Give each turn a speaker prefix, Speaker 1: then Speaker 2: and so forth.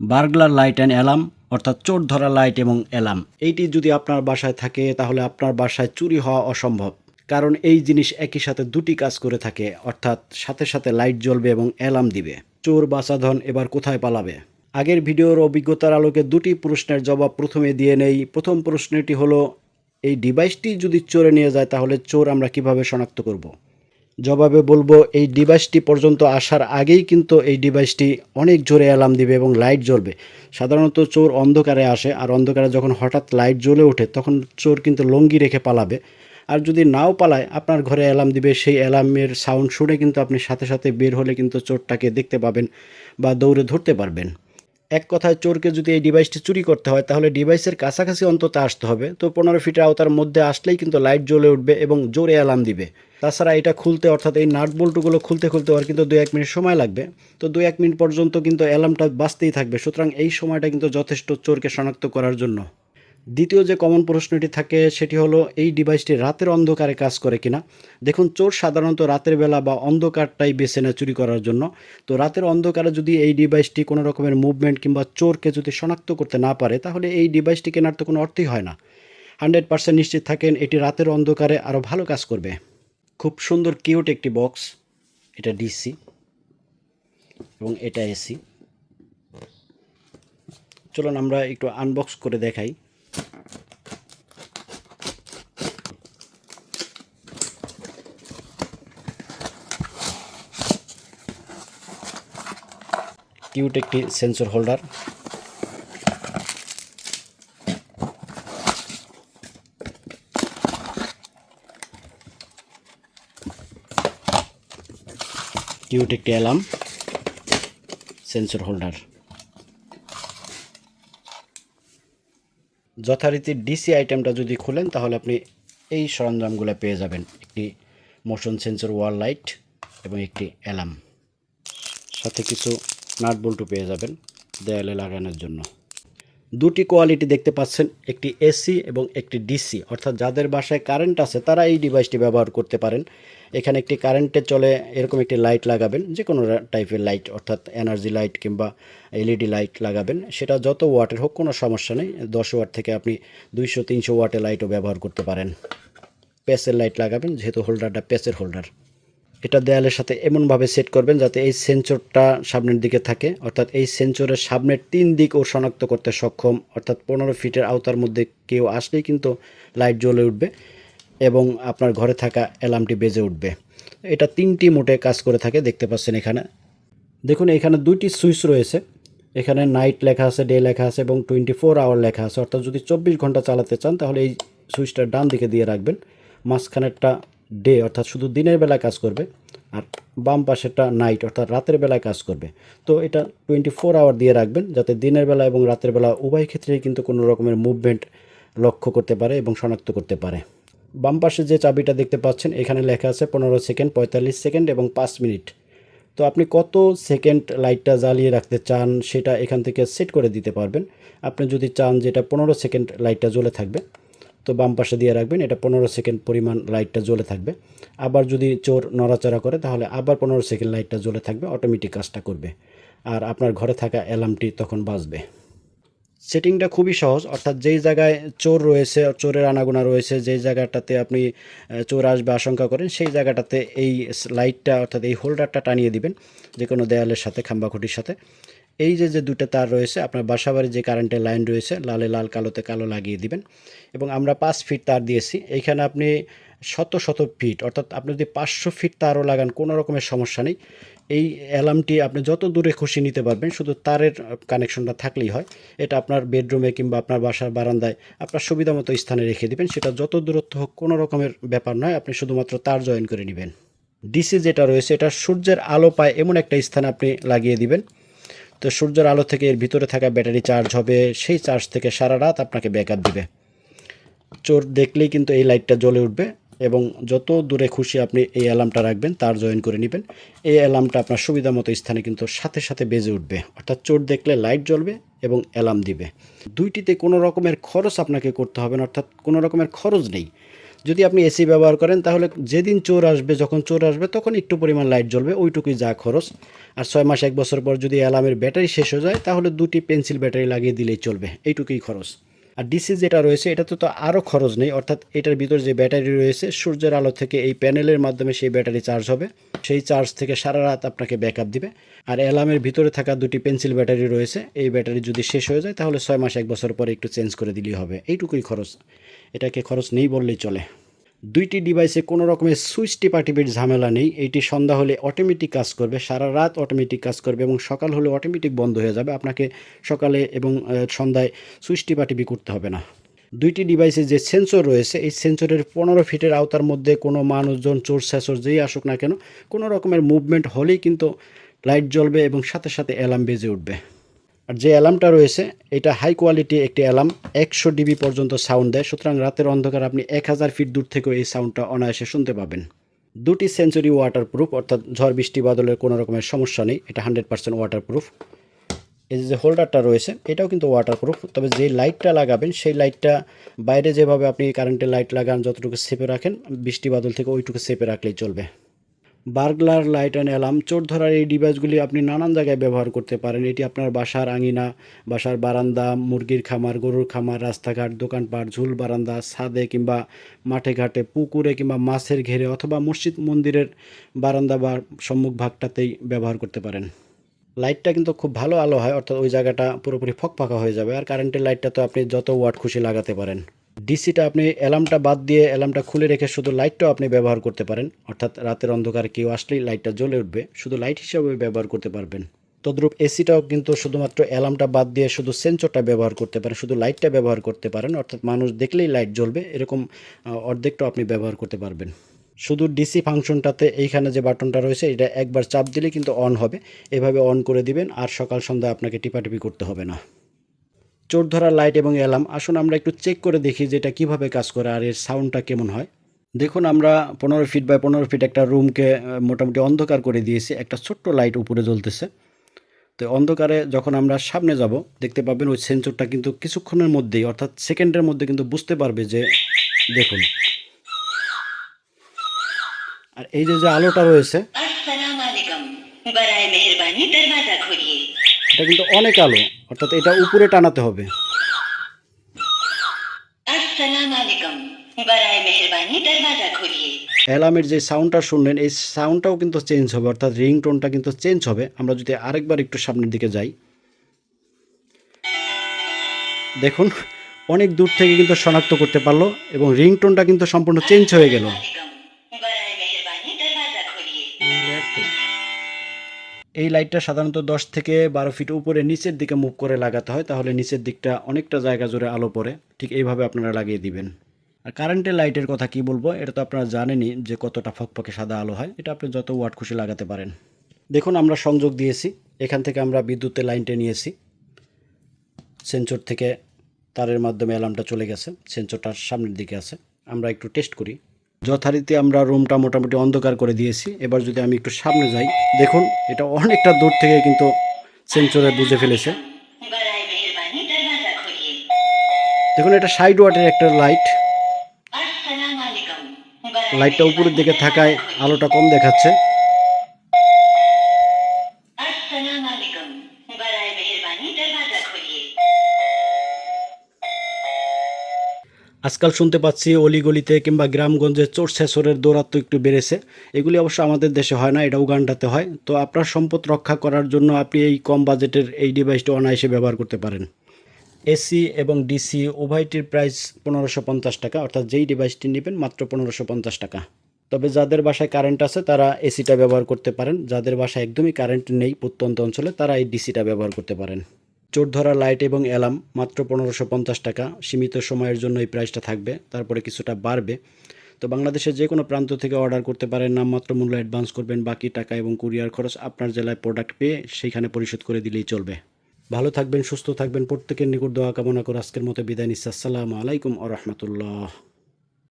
Speaker 1: বার্গলার light and alarm, অর্থাৎ চোর ধরা লাইট এবং অ্যালার্ম। এইটি যদি আপনার বাসায় থাকে, তাহলে আপনার বাসায় চুরি হওয়া অসম্ভব। কারণ এই জিনিস একই সাথে দুটি কাজ করে থাকে, অর্থাৎ সাথে সাথে লাইট জ্বলবে এবং অ্যালার্ম দিবে। চোর বাসাধন এবার কোথায় পালাবে? আগের ভিডিওর অভিজ্ঞতার আলোকে দুটি প্রশ্নের জবাব প্রথমে দিয়ে নেই। প্রথম প্রশ্নটি হলো, এই ডিভাইসটি যদি চোরে নিয়ে যায়, তাহলে চোর আমরা কীভাবে শনাক্ত করব। জবাবে বলব, এই ডিভাইসটি পর্যন্ত আসার আগেই কিন্তু এই ডিভাইসটি অনেক জোরে অ্যালার্ম দিবে এবং লাইট জ্বলবে। সাধারণত চোর অন্ধকারে আসে আর অন্ধকারে যখন হঠাৎ লাইট জ্বলে ওঠে, তখন চোর কিন্তু লঙ্গি রেখে পালাবে। আর যদি নাও পালায়, আপনার ঘরে অ্যালার্ম দিবে, সেই অ্যালার্মের সাউন্ড শুনে কিন্তু আপনি সাথে সাথে বের হলে কিন্তু চোরটাকে দেখতে পাবেন বা দৌড়ে ধরতে পারবেন। এক কথায় চোরকে যদি এই ডিভাইসটি চুরি করতে হয়, তাহলে ডিভাইসের কাছাকাছি অন্তত আসতে হবে। তো পনেরো ফিটের আওতার মধ্যে আসলেই কিন্তু লাইট জ্বলে উঠবে এবং জোরে অ্যালার্ম দিবে। তাছাড়া এটা খুলতে অর্থাৎ এই নাট বল্টুগুলো খুলতে খুলতে আর কিন্তু দু এক মিনিট সময় লাগবে। তো দু এক মিনিট পর্যন্ত কিন্তু অ্যালার্মটা বাঁচতেই থাকবে। সুতরাং এই সময়টা কিন্তু যথেষ্ট চোরকে শনাক্ত করার জন্য। দ্বিতীয় যে কমন প্রশ্নটি থাকে, সেটি হলো, এই ডিভাইসটি রাতের অন্ধকারে কাজ করে কিনা? দেখুন, চোর সাধারণত রাতের বেলা বা অন্ধকারটাই বেছে নেয় চুরি করার জন্য। তো রাতের অন্ধকারে যদি এই ডিভাইসটি কোনো রকমের মুভমেন্ট কিংবা চোরকে যদি শনাক্ত করতে না পারে, তাহলে এই ডিভাইসটি কেনার তো কোনো অর্থই হয় না। হান্ড্রেড পার্সেন্ট নিশ্চিত থাকেন, এটি রাতের অন্ধকারে আরও ভালো কাজ করবে। খুব সুন্দর কিউট একটি বক্স এটা ডিসি এবং এটা এসি চলুন আমরা একটু আনবক্স করে দেখাই। কিউট একটি সেন্সর হোল্ডার কিউট একটি অ্যালার্ম সেন্সর হোল্ডার। যথারীতি ডিসি আইটেমটা যদি খুলেন, তাহলে আপনি এই সরঞ্জামগুলো পেয়ে যাবেন। একটি মোশন সেন্সর ওয়াল লাইট এবং একটি অ্যালার্ম। সাথে কিছু নাট বল্টু পেয়ে যাবেন দেয়ালে লাগানোর জন্য। দুটি কোয়ালিটি দেখতে পাচ্ছেন, একটি এসি এবং একটি ডিসি। অর্থাৎ যাদের বাসায় কারেন্ট আছে, তারা এই ডিভাইসটি ব্যবহার করতে পারেন। এখানে একটি কারেন্টে চলে এরকম একটি লাইট লাগাবেন যে কোনো টাইপের লাইট, অর্থাৎ এনার্জি লাইট কিংবা এলইডি লাইট লাগাবেন। সেটা যত ওয়াটের হোক, কোনো সমস্যা নেই। দশ ওয়াট থেকে আপনি দুইশো, তিনশো ওয়াটের লাইটও ব্যবহার করতে পারেন। পেসের লাইট লাগাবেন, যেহেতু হোল্ডারটা পেসের হোল্ডার। এটা দেয়ালের সাথে এমনভাবে সেট করবেন যাতে এই সেন্সরটা সামনের দিকে থাকে। অর্থাৎ এই সেন্সরের সামনের তিন দিক ও শনাক্ত করতে সক্ষম। অর্থাৎ পনেরো ফিটের আওতার মধ্যে কেউ আসলেই কিন্তু লাইট জ্বলে উঠবে এবং আপনার ঘরে থাকা অ্যালার্মটি বেজে উঠবে। এটা তিনটি মোটে কাজ করে থাকে, দেখতে পাচ্ছেন এখানে। দেখুন, এখানে দুইটি সুইচ রয়েছে। এখানে নাইট লেখা আছে ডে লেখা আছে এবং টোয়েন্টি ফোর আওয়ার লেখা আছে। অর্থাৎ যদি চব্বিশ ঘণ্টা চালাতে চান, তাহলে এই সুইচটা ডান দিকে দিয়ে রাখবেন। মাঝখানেরটা ডে অর্থাৎ শুধু দিনের বেলায় কাজ করবে, আর বাম পাশেরটা নাইট অর্থাৎ রাতের বেলায় কাজ করবে। তো এটা টোয়েন্টি ফোর আওয়ার দিয়ে রাখবেন, যাতে দিনের বেলা এবং রাতের বেলা উভয় ক্ষেত্রেই কিন্তু কোনো রকমের মুভমেন্ট লক্ষ্য করতে পারে এবং শনাক্ত করতে পারে। বাম পাশে যে চাবিটা দেখতে পাচ্ছেন, এখানে লেখা আছে পনেরো সেকেন্ড পঁয়তাল্লিশ সেকেন্ড এবং পাঁচ মিনিট তো আপনি কত সেকেন্ড লাইটটা জ্বালিয়ে রাখতে চান, সেটা এখান থেকে সেট করে দিতে পারবেন। আপনি যদি চান যেটা পনেরো সেকেন্ড লাইটটা জ্বলে থাকবে তো বাম পাশে দিয়ে রাখবেন, এটা পনেরো সেকেন্ড পরিমাণ লাইটটা জ্বলে থাকবে। আবার যদি চোর নড়াচড়া করে, তাহলে আবার পনেরো সেকেন্ড লাইটটা জ্বলে থাকবে অটোমেটিক কাজটা করবে। আর আপনার ঘরে থাকা অ্যালার্মটি তখন বাজবে। সেটিংটা খুবই সহজ, অর্থাৎ যেই জায়গায় চোর রয়েছে, চোরের আনাগোনা রয়েছে, যেই জায়গাটাতে আপনি চোর আসবে আশঙ্কা করেন, সেই জায়গাটাতে এই লাইটটা অর্থাৎ এই হোল্ডারটা টানিয়ে দিবেন যে কোনো দেয়ালের সাথে খাম্বাখুটির সাথে। এই যে যে দুটো তার রয়েছে, আপনার বাসাবাড়ির যে কারেন্টের লাইন রয়েছে, লালে, লাল, কালোতে কালো লাগিয়ে দিবেন। এবং আমরা পাঁচ ফিট তার দিয়েছি। এইখানে আপনি শত শত ফিট অর্থাৎ আপনি যদি পাঁচশো ফিট তারও লাগান, কোনো রকমের সমস্যা নেই। এই অ্যালার্মটি আপনি যত দূরে খুশি নিতে পারবেন, শুধু তারের কানেকশনটা থাকলেই হয়। এটা আপনার বেডরুমে কিংবা আপনার বাসার বারান্দায় আপনার সুবিধা মতো স্থানে রেখে দিবেন। সেটা যত দূরত্ব হোক, কোনো রকমের ব্যাপার নয়। আপনি শুধুমাত্র তার জয়েন করে নেবেন। ডিসি যেটা রয়েছে, এটা সূর্যের আলো পায় এমন একটা স্থানে আপনি লাগিয়ে দিবেন। তো সূর্যের আলো থেকে এর ভিতরে থাকা ব্যাটারি চার্জ হবে, সেই চার্জ থেকে সারা রাত আপনাকে ব্যাকআপ দিবে। চোর দেখলেই কিন্তু এই লাইটটা জ্বলে উঠবে এবং যত দূরে খুশি আপনি এই অ্যালার্মটা রাখবেন, তার জয়েন করে নেবেন। এই অ্যালার্মটা আপনার সুবিধা মতো স্থানে কিন্তু সাথে সাথে বেজে উঠবে। অর্থাৎ চোর দেখলে লাইট জ্বলবে এবং অ্যালার্ম দিবে। দুইটিতে কোনো রকমের খরচ আপনাকে করতে হবে না, অর্থাৎ কোনো রকমের খরচ নেই। যদি আপনি এসি ব্যবহার করেন, তাহলে যেদিন চোর আসবে, যখন চোর আসবে, তখন একটু পরিমাণ লাইট জ্বলবে, ওইটুকুই যা খরচ। আর ছয় মাস, এক বছর পর যদি অ্যালার্মের ব্যাটারি শেষ হয়ে যায়, তাহলে দুটি পেন্সিল ব্যাটারি লাগিয়ে দিলেই চলবে, এইটুকুই খরচ। আর ডিসি যেটা রয়েছে, এটাতে তো আরও খরচ নেই, অর্থাৎ এটার ভিতর যে ব্যাটারি রয়েছে, সূর্যের আলো থেকে এই প্যানেলের মাধ্যমে সেই ব্যাটারি চার্জ হবে। সেই চার্জ থেকে সারা রাত আপনাকে ব্যাকআপ দিবে। আর অ্যালার্মের ভিতরে থাকা দুটি পেন্সিল ব্যাটারি রয়েছে, এই ব্যাটারি যদি শেষ হয়ে যায়, তাহলে ছয় মাস এক বছর পরে একটু চেঞ্জ করে দিলেই হবে। এইটুকুই খরচ। এটাকে খরচ নেই বললেই চলে। দুইটি ডিভাইসে কোনো রকমের সুইচ টিপাটিপির ঝামেলা নেই। এইটি সন্ধ্যা হলে অটোমেটিক কাজ করবে, সারা রাত অটোমেটিক কাজ করবে এবং সকাল হলে অটোমেটিক বন্ধ হয়ে যাবে। আপনাকে সকালে এবং সন্ধ্যায় সুইচ টিপাটিপি করতে হবে না। দুইটি ডিভাইসে যে সেন্সর রয়েছে, এই সেন্সরের পনেরো ফিটের আওতার মধ্যে কোনো মানুষজন, চোর স্যাসর যেই আসুক না কেন, কোনো রকমের মুভমেন্ট হলেই কিন্তু লাইট জ্বলবে এবং সাথে সাথে অ্যালার্ম বেজে উঠবে। আর যে অ্যালার্মটা রয়েছে, এটা হাই কোয়ালিটি একটি অ্যালার্ম একশো ডিবি পর্যন্ত সাউন্ড দেয়। সুতরাং রাতের অন্ধকার আপনি এক হাজার ফিট দূর থেকেও এই সাউন্ডটা অনায়াসে শুনতে পাবেন। দুটি সেঞ্চুরি ওয়াটার প্রুফ অর্থাৎ ঝড় বৃষ্টি বাদলের কোনো রকমের সমস্যা নেই, এটা হান্ড্রেড পার্সেন্ট ওয়াটার প্রুফ এই যে হোল্ডারটা রয়েছে, এটাও কিন্তু ওয়াটার প্রুফ তবে যে লাইটটা লাগাবেন, সেই লাইটটা বাইরে যেভাবে আপনি কারেন্টের লাইট লাগান, যতটুকু সেপে রাখেন, বৃষ্টি বাদল থেকে ওইটুকু সেপে রাখলেই চলবে। বার্গলার লাইট অ্যান্ড অ্যালার্ম, চোর ধরার এই ডিভাইসগুলি আপনি নানান জায়গায় ব্যবহার করতে পারেন। এটি আপনার বাসার আঙিনা, বাসার বারান্দা, মুরগির খামার, গরুর খামার, রাস্তাঘাট, দোকানপাট, ঝুল বারান্দা, ছাদে কিংবা মাঠে ঘাটে, পুকুরে কিংবা মাছের ঘেরে অথবা মসজিদ মন্দিরের বারান্দা বা সম্মুখ ভাগটাতেই ব্যবহার করতে পারেন। লাইটটা কিন্তু খুব ভালো আলো হয়, অর্থাৎ ওই জায়গাটা পুরোপুরি ফকফাকা হয়ে যাবে, আর কারেন্টের লাইটটা তো আপনি যত ওয়াট খুশি লাগাতে পারেন। ডিসিটা আপনি অ্যালার্মটা বাদ দিয়ে অ্যালার্মটা খুলে রেখে শুধু লাইটটাও আপনি ব্যবহার করতে পারেন। অর্থাৎ রাতের অন্ধকার কেউ আসলেই লাইটটা জ্বলে উঠবে। শুধু লাইট হিসাবে ব্যবহার করতে পারবেন। তদ্রূপ এসিটাও কিন্তু শুধুমাত্র অ্যালার্মটা বাদ দিয়ে শুধু সেন্সরটা ব্যবহার করতে পারেন, শুধু লাইটটা ব্যবহার করতে পারেন। অর্থাৎ মানুষ দেখলেই লাইট জ্বলবে, এরকম অর্ধেকটাও আপনি ব্যবহার করতে পারবেন। শুধু ডিসি ফাংশনটাতে এইখানে যে বাটনটা রয়েছে, এটা একবার চাপ দিলে কিন্তু অন হবে। এভাবে অন করে দিবেন আর সকাল সন্ধ্যা আপনাকে টিপাটিপি করতে হবে না। চোর ধরার লাইট এবং অ্যালার্ম আসুন আমরা একটু চেক করে দেখি যে এটা কীভাবে কাজ করে আর এর সাউন্ডটা কেমন হয়। দেখুন আমরা পনেরো ফিট বাই পনেরো ফিট একটা রুমকে মোটামুটি অন্ধকার করে দিয়েছি। একটা ছোট্ট লাইট উপরে জ্বলতেছে। তো অন্ধকারে যখন আমরা সামনে যাব দেখতে পাবেন ওই সেন্সরটা কিন্তু কিছুক্ষণের মধ্যেই অর্থাৎ সেকেন্ডের মধ্যে কিন্তু বুঝতে পারবে যে দেখুন। আর এই যে যে আলোটা রয়েছে এটা কিন্তু অনেক আলো। অর্থাৎ এটা উপরে টানাতে হবে। অ্যালার্মের যে সাউন্ডটা শুনলেন এই সাউন্ডটাও কিন্তু চেঞ্জ হবে অর্থাৎ রিংটোনটা কিন্তু চেঞ্জ হবে। আমরা যদি আরেকবার একটু সামনের দিকে যাই। দেখুন অনেক দূর থেকে কিন্তু শনাক্ত করতে পারল এবং রিংটোনটা কিন্তু সম্পূর্ণ চেঞ্জ হয়ে গেল। এই লাইটটা সাধারণত দশ থেকে বারো ফিট উপরে নিচের দিকে মুভ করে লাগাতে হয়, তাহলে নিচের দিকটা অনেকটা জায়গা জুড়ে আলো পড়ে। ঠিক এইভাবে আপনারা লাগিয়ে দিবেন। আর কারেন্টের লাইটের কথা কি বলব, এটা তো আপনারা জানেনই যে কতটা ফকফকে সাদা আলো হয়, এটা আপনি যত ওয়াট খুশি লাগাতে পারেন। দেখুন, আমরা সংযোগ দিয়েছি। এখান থেকে আমরা বিদ্যুতের লাইনটা নিয়েছি। সেন্সর থেকে তারের মাধ্যমে অ্যালার্মটা চলে গেছে। সেন্সরটার সামনের দিকে আছে। আমরা একটু টেস্ট করি। যথারীতি আমরা রুমটা মোটামুটি অন্ধকার করে দিয়েছি। এবার যদি আমি একটু সামনে যাই, দেখুন, এটা অনেকটা দূর থেকে কিন্তু সেঞ্চুরে বুঝে ফেলেছে। দেখুন, এটা সাইড ওয়াটের একটা লাইট। লাইটটা উপরের দিকে থাকায় আলোটা কম দেখাচ্ছে। আজকাল শুনতে পাচ্ছি অলিগলিতে কিংবা গ্রামগঞ্জে চোর শেষরের দৌরাত্ম একটু বেড়েছে। এগুলি অবশ্য আমাদের দেশে হয় না, এটা উগান্ডাতে হয়। তো আপনার সম্পদ রক্ষা করার জন্য আপনি এই কম বাজেটের এই ডিভাইসটি অনায়াসে ব্যবহার করতে পারেন। এসি এবং ডিসি উভয়টির প্রাইস পনেরোশো পঞ্চাশ টাকা, অর্থাৎ যেই ডিভাইসটি নেবেন মাত্র পনেরোশো পঞ্চাশ টাকা। তবে যাদের বাসায় কারেন্ট আছে তারা এসিটা ব্যবহার করতে পারেন, যাদের বাসায় একদমই কারেন্ট নেই প্রত্যন্ত অঞ্চলে তারা এই ডিসিটা ব্যবহার করতে পারেন। চোর ধরা লাইট এবং অ্যালার্ম মাত্র পনেরোশো পঞ্চাশ টাকা। সীমিত সময়ের জন্য এই প্রাইসটা থাকবে, তারপরে কিছুটা বাড়বে। তো বাংলাদেশের যে কোনো প্রান্ত থেকে অর্ডার করতে পারেন নামমাত্র মূল্য অ্যাডভান্স করবেন, বাকি টাকা এবং কুরিয়ার খরচ আপনার জেলায় প্রোডাক্ট পেয়ে সেইখানে পরিশোধ করে দিলেই চলবে। ভালো থাকবেন, সুস্থ থাকবেন, প্রত্যেকের নিকট দোয়া কামনা করে আজকের মতো বিদায় নিচ্ছি। আসসালামু আলাইকুম আ রহমতুল্লাহ।